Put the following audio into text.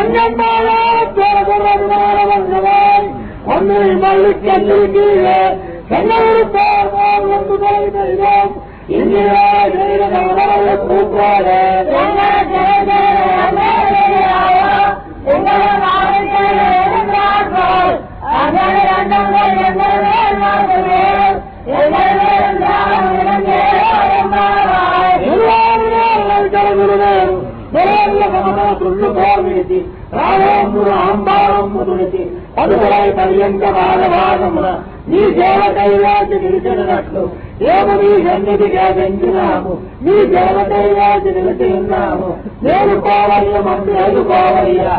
அங்கம்மாளா வந்தவாய் ஒன்னை மல்லிக்கல்லிருக்கீங்க சென்னொரு போர் ஒன்று செய்தோம் இந்தியா గృహ్యుభావేతి రామోమున అంబారమ్మునుడికి పలువరై పర్యంక బాలభాగమున నీ సేవ కైలాసి నిలిచినట్లు ఏము నీ సన్నిధిగా పెంచినాము నీ సేవ కైలాసి నిలిచి ఉన్నాము. నేను కోవయ్య మంది అయ్యుకోవయ్యా